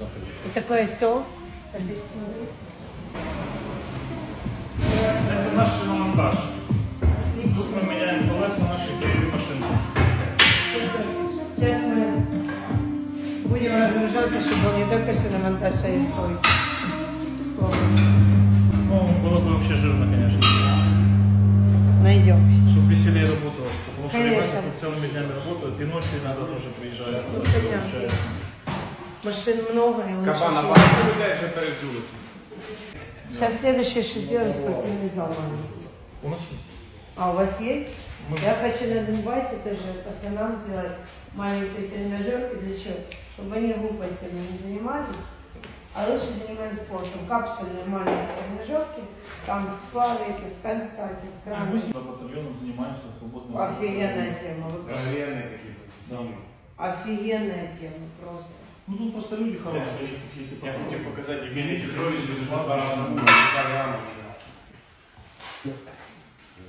И такой стол. Подождите. Это наш шиномонтаж. Тут мы меняем колеса нашей первой машины. Сейчас мы будем разгружаться, чтобы он не только шиномонтаж, а и стоить. Ну, было бы вообще жирно, конечно. Найдем. Чтобы веселее работалось. Потому что Конечно. ребята тут целыми днями работают. И ночью иногда тоже приезжают. Ну. Машин много и лучше. Кабана багато людей вже передули. Сейчас следующее, что сделаем, спортивный зал. У нас есть. А у вас есть? Я хочу на Донбассе тоже пацанам сделать маленькие тренажерки. Для чего? Чтобы они глупостями не занимались, а лучше занимались спортом. Капсульные маленькие тренажерки. Там в Славике, в Констате, в Краме. мы с батальоном занимаемся свободным. Офигенная тема. Да. Офигенная тема просто. Ну тут просто люди хорошие. такие, типа, Я хотів показати Євгеній Петрович з бараном.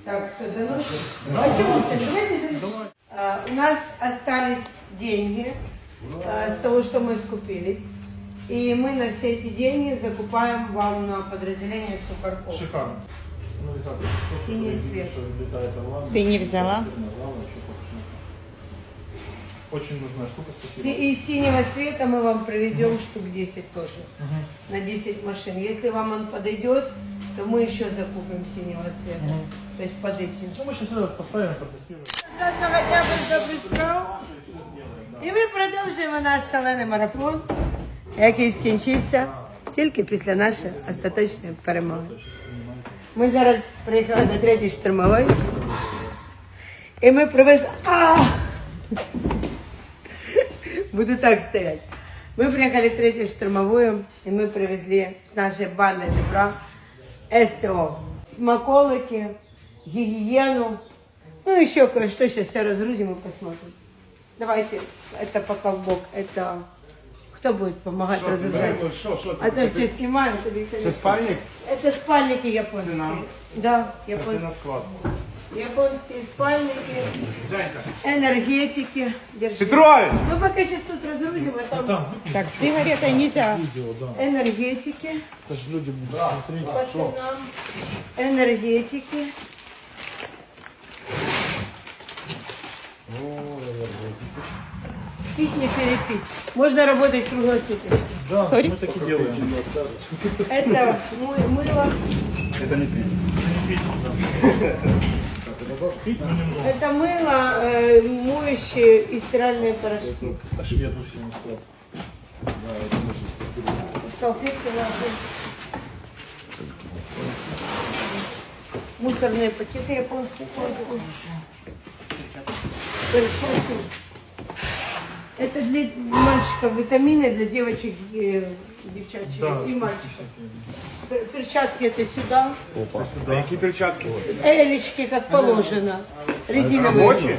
Так, все, заносим. А чего ты? Давайте заносим. А, У нас остались деньги а, с того, что мы скупились. И мы на все эти деньги закупаем вам на подразделение Сукарков. Шикарно. Ну, и так, Синий просто свет. что летает орлами. Ты не взяла? Очень нужная штука, Си- спасибо. И синего цвета мы вам привезем штук 10 тоже. На 10 машин. Если вам он подойдет, то мы еще закупим синего цвета. То есть под этим. Ну, мы сейчас это поставим, протестируем. хоча б добру справу. І ми продовжуємо наш шалений марафон, який скінчиться тільки після нашої остаточної перемоги. Ми зараз приїхали до третьої штурмової. І ми привезли. А! Буду так стоять. Мы приехали в третью штурмовую, и мы привезли с нашей бандой добра СТО. Смаколики, гигиену, ну еще кое-что. Сейчас все разгрузим и посмотрим. Давайте, это пока в бок. Это кто будет помогать разгружать? Що, що А то все снимают. или это Це не- спальник? Это спальники японские. нам? Да, Це на японские. Японские спальники, энергетики. Держи. Петрович! Ну пока сейчас тут разгрузим, а там Так. Видео, да. энергетики. Это же люди будут смотреть. Пацанам энергетики. Пить не перепить. Можно работать круглосуточно. Да, мы так и делаем. Это мы- мыло, Это не пить. Не пить, да. Это мыло, э, моющие и стиральные порошки. Я тут все не склад. Салфетки наши. Мусорные пакеты японские козы. Перчатки. Это для мальчиков витамины, для девочек э, девчачьи и мальчиков. Пер- Перчатки это сюда. А які перчатки? Элечки, как положено. Резиновые. Робочі?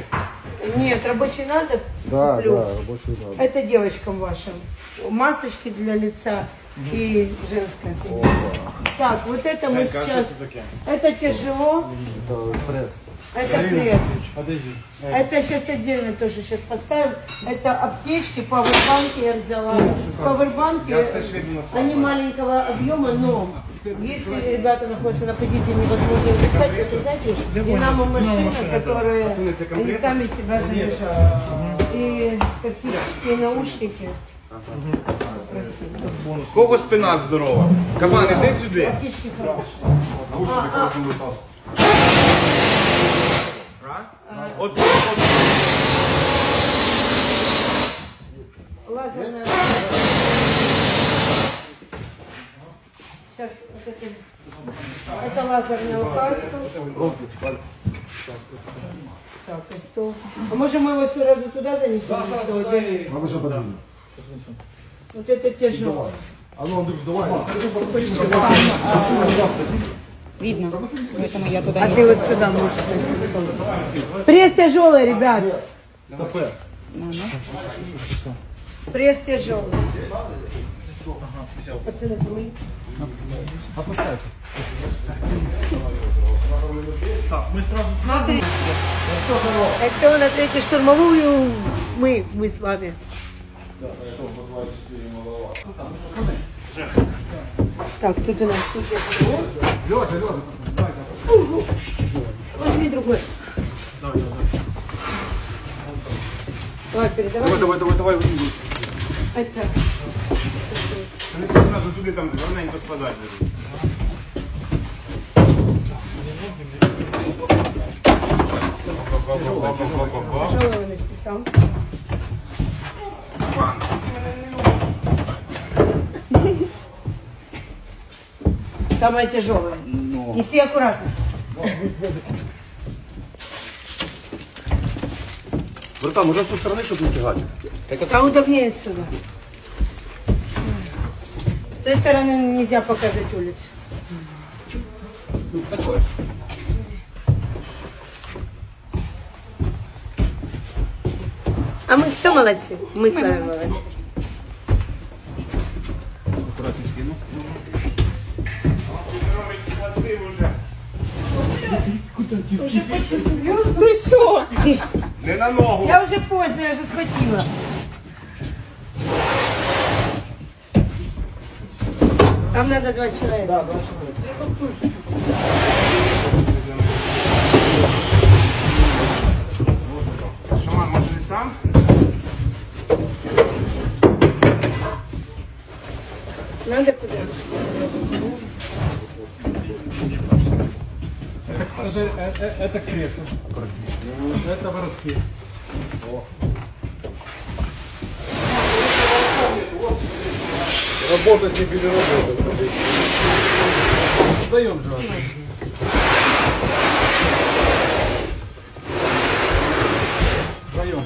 Нет, рабочие надо. Да, куплю. да, рабочую надо. Это девочкам вашим. Масочки для лица и женская. Так, вот это мы а сейчас... Это тяжело, Это пресс. Это пресс. Подожди. Это сейчас отдельно тоже сейчас поставим. Это аптечки, пауэрбанки я взяла. Пауэрбанки, на склад. они маленького объема, но если ребята находятся на позиции невозможно достать, это знаете, динамо машина, которая Пацаны, це они сами себя заряжают. И тактические наушники. Красиво. Кого спина здорова? Кабан, іди сюди. Аптечки хорошие. От, Лазерная. Сейчас вот это, это лазерная указка. Так, и стол. А можем мы его сразу туда занесем? Стол, отдельно? Надо же подвинуть. Вот это тяжело. А ну, Андрюш, давай. Видно. Поэтому я туда А не... ты вот сюда можешь. Пресс тяжелый, ребят. Стопе. Пресс тяжелый. Пацаны, помоги. Так, мы сразу Смотри. СТО на третью штурмовую. Мы, мы с вами. Так, тут у нас тут я подаю. Лёша, Лёша, Возьми другой. Давай, передавай. Давай, давай, давай, давай. Это. Вони всі зразу туди там ровненько складати. Тяжелый вынеси сам. Самое тяжелое. Неси аккуратно. Братан, уже с той стороны, чтобы не тягать. А удобнее отсюда. С той стороны нельзя показывать улицу. А мы кто молодцы? Мы с вами молодцы. Ну що? Не на ногу. Я вже поздно, я вже схватила. Там надо два человека. Да, два Що, мам, може не сам? Надо куда? Это кресло. Это воротки. Работать не переработать. Сдаем же. Вдвоем.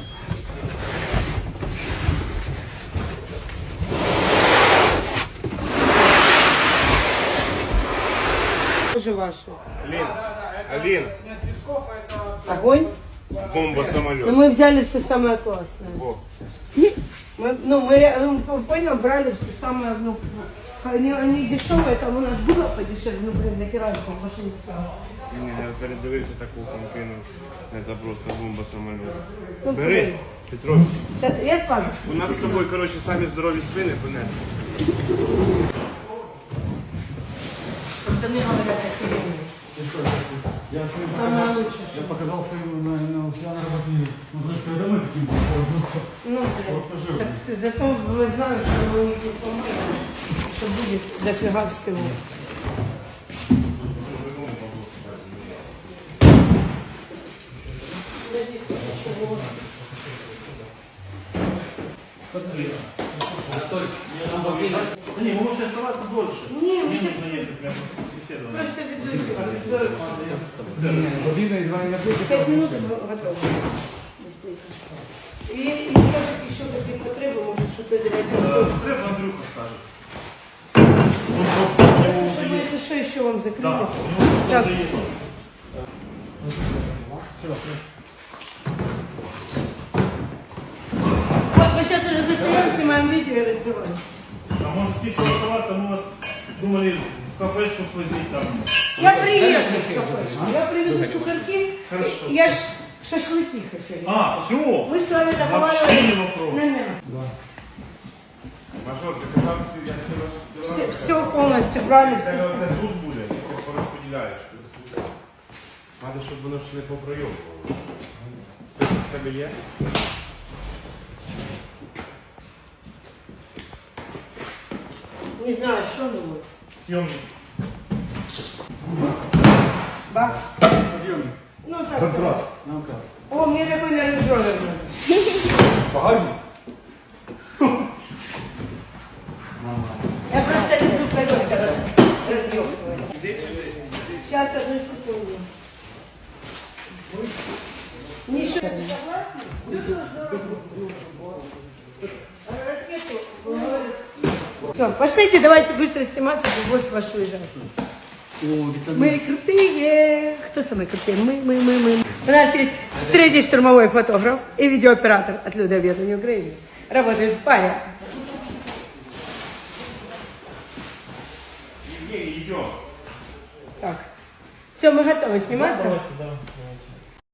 Тоже ваши. Алін, Алін, Огонь. бомба Но самоліт. мы взяли все самое классное. О, Мы, ну, мы, ре- ну, понял, брали все самое, ну, они, они дешевые, там у нас было подешевле, ну, блин, нахера же там машины ні, я передивився таку конкину. Це просто бомба самоліт. Ну, Бери, блин. Петрович. Да, Я с вами. У нас з тобою, коротше, самі здорові спини понесли. Самое лучшее. Я показал своему на, на, у себя на работе. Ну, знаешь, когда мы таким будем пользоваться. Ну, блин. Так сказать, зато вы знаете, что у них есть сломано, что будет дофига всего. Мы можем оставаться дольше. Не, мы Мне сейчас нужно ехать прямо беседовать. просто веду сюда. Година и два энергетика. Пять минут готово. И, и скажет еще какие потребы, может что-то делать. Треба Андрюха скажет. Чтобы, если что, еще вам закрыли. Да, у него Так. просто есть. Вот мы сейчас уже достаем, снимаем видео и разбиваем. А может еще оставаться, мы вас думали в кафешку свозить там. Я приеду в кафешку. Я привезу цукерки. Хорошо. Я ж шашлыки хочу. А, все. Мы с вами Вообще не договаривались вопрос. на мясо. Мажор, ти казав, я все Все, все полностью брали, Це все. оце тут буде, ти порозподіляєш. Треба, щоб воно ж не попройовувало. Список в тебе є? Не знаю, что думаю. Съемник. Бах. Ну так. Контракт. Нам как? О, мне такой на надо. Багажник? Я просто люблю колеса раз, разъёбывать. Сейчас, одну секунду. Миша, ты согласна? Все, пошлите, давайте быстро сниматься, чтобы босс ваш уезжает. Мы крутые. Кто самые крутые? Мы, мы, мы, мы. У нас есть третий штурмовой фотограф и видеооператор от Люда Объединенной Украины. Работает в йдемо. Так. Все, мы готовы сниматься? Давайте, да.